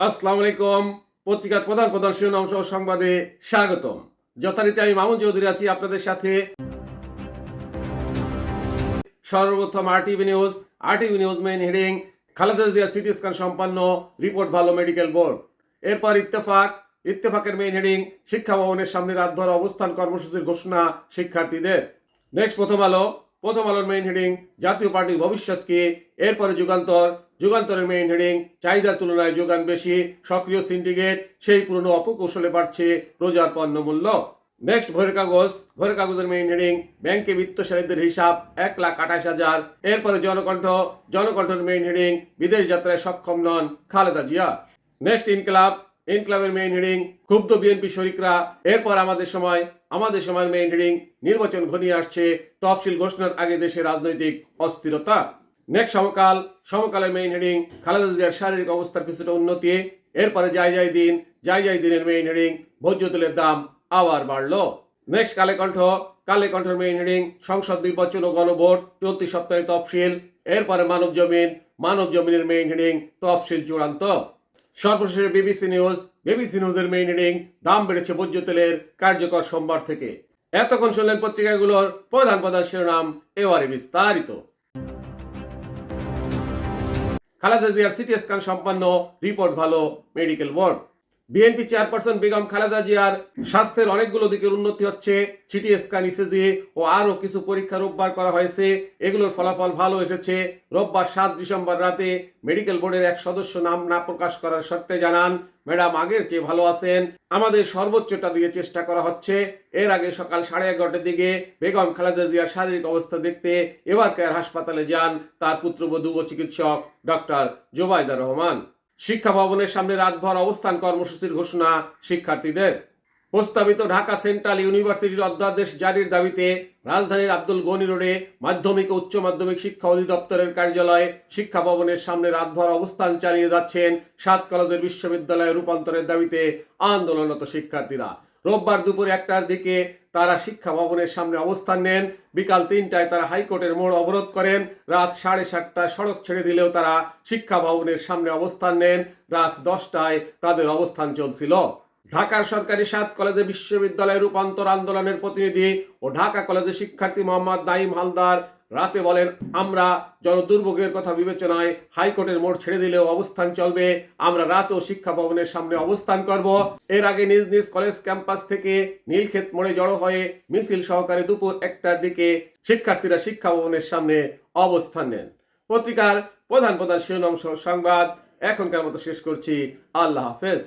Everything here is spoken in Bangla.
আসসালামু আলাইকুম। পত্রিকার প্রধান প্রধান শিরোনাম সহ সংবাদে স্বাগতম। যথারীতি আমি মামুন চৌধুরী আছি আপনাদের সাথে। সর্বপ্রথম RTV news RTV news main heading Khaleda জিয়ার সিটি স্ক্যান সম্পন্ন রিপোর্ট ভালো মেডিকেল বোর্ড। এরপর ইত্তেফাক, ইত্তেফাকের মেইন হেডিং শিক্ষা ভবনের সামনে রাতভর অবস্থান কর্মসূচির ঘোষণা শিক্ষার্থীদের। নেক্সট প্রথম আলো প্রথম আলোর মেইন হেডিং জাতীয় পার্টির ভবিষ্যৎ কি এরপরে যুগান্তর, যুগান্তরের মেইন হেডিং চাহিদার তুলনায় যোগান বেশি, সক্রিয় সিন্ডিকেট সেই পুরনো অপকৌশলে বাড়ছে রোজার পণ্য মূল্য নেক্সট ভোরের কাগজ, ভোরের কাগজের মেইন হেডিং ব্যাংকে বিত্তশালীদের হিসাব এক লাখ আঠাশ হাজার। এরপরে জনকণ্ঠ, জনকণ্ঠের মেইন হেডিং বিদেশ যাত্রায় সক্ষম নন খালেদা জিয়া। নেক্সট ইনকলাব ইনকলাবের মেইন হেডিং ক্ষুব্ধ বিএনপি শরিকরা এরপর আমাদের সময়, আমাদের সময়ের মেইন হেডিং নির্বাচন ঘনিয়ে আসছে, তফসিল ঘোষণার আগে দেশে রাজনৈতিক অস্থিরতা। নেক্সট সমকাল, সমকালের মেইন হেডিং খালেদা জিয়ার শারীরিক অবস্থার কিছুটা উন্নতি, এরপরে যাই যাই দিন যাই যাই দিনের মেইন হেডিং ভোজ্য তেলের দাম আবার বাড়লো। নেক্সট কালে কণ্ঠ, কালে কণ্ঠের মেইন হেডিং সংসদ নির্বাচন ও গণভোট, চলতি সপ্তাহে তফসিল, এরপরে মানব জমিন মানব জমিনের মেইন হেডিং তফসিল চূড়ান্ত। সর্বশেষে বিবিসি নিউজ, বিবিসি নিউজের মেইন হেডিং দাম বেড়েছে ভোজ্য তেলের কার্যকর সোমবার থেকে। এতক্ষণ শুনলেন পত্রিকাগুলোর প্রধান প্রধান শিরোনাম, এবারে বিস্তারিত। খালেদা জিয়ার সিটি স্ক্যান সম্পন্ন রিপোর্ট ভালো medical board BNP chairperson Begum Khaleda জিয়ার স্বাস্থ্যের অনেকগুলো দিকের উন্নতি হচ্ছে। সিটি স্ক্যান, ইসিজি ও আরও কিছু পরীক্ষা রোববার করা হয়েছে। এগুলোর ফলাফল ভালো এসেছে। রোববার সাত ডিসেম্বর রাতে মেডিকেল বোর্ডের এক সদস্য নাম না প্রকাশ করার সত্ত্বে জানান, ম্যাডাম, আগের চেয়ে ভালো আছেন। আমাদের সর্বোচ্চটা দিয়ে চেষ্টা করা হচ্ছে। এর আগে সকাল সাড়ে এগারোটার দিকে বেগম খালেদা জিয়ার শারীরিক অবস্থা দেখতে এবার কেয়ার হাসপাতালে যান তার পুত্রবধূ ও চিকিৎসক ডক্টর জোবাইদা রহমান। শিক্ষা ভবনের সামনে রাতভর অবস্থান কর্মসূচির ঘোষণা শিক্ষার্থীদের। প্রস্তাবিত ঢাকা সেন্ট্রাল ইউনিভার্সিটির অধ্যাদেশ জারির দাবিতে রাজধানীর আব্দুল গনি রোডে মাধ্যমিক ও উচ্চ মাধ্যমিক শিক্ষা অধিদপ্তরের কার্যালয়ে শিক্ষা ভবনের সামনে রাতভর অবস্থান চালিয়ে যাচ্ছেন সাত কলেজের বিশ্ববিদ্যালয়ে রূপান্তরের দাবিতে আন্দোলনরত শিক্ষার্থীরা। রোববার দুপুর একটার দিকে তারা শিক্ষা ভবনের সামনে অবস্থান নেন। বিকাল তিনটায় তারা হাইকোর্টের মোড় অবরোধ করেন। রাত সাড়ে সাতটায় সড়ক ছেড়ে দিলেও তারা শিক্ষা ভবনের সামনে অবস্থান নেন। রাত দশটায় তাদের অবস্থান চলছিল। ঢাকার সরকারি সাত কলেজে বিশ্ববিদ্যালয় রূপান্তর আন্দোলনের প্রতিনিধি ও ঢাকা কলেজের শিক্ষার্থী মোহাম্মদ নাইম হালদার রাতে বলেন, আমরা জনদুর্ভোগের কথা বিবেচনায় হাইকোর্টের মোড় ছেড়ে দিলেও অবস্থান চলবে। আমরা রাতেও শিক্ষা ভবনের সামনে অবস্থান করব। এর আগে নিজ নিজ কলেজ ক্যাম্পাস থেকে নীলক্ষেত মোড়ে জড়ো হয়ে মিছিল সহকারে দুপুর একটার দিকে শিক্ষার্থীরা শিক্ষা ভবনের সামনে অবস্থান নেন। পত্রিকার প্রধান প্রধান শিরোনাম সংবাদ এখনকার মতো শেষ করছি। আল্লাহ হাফেজ।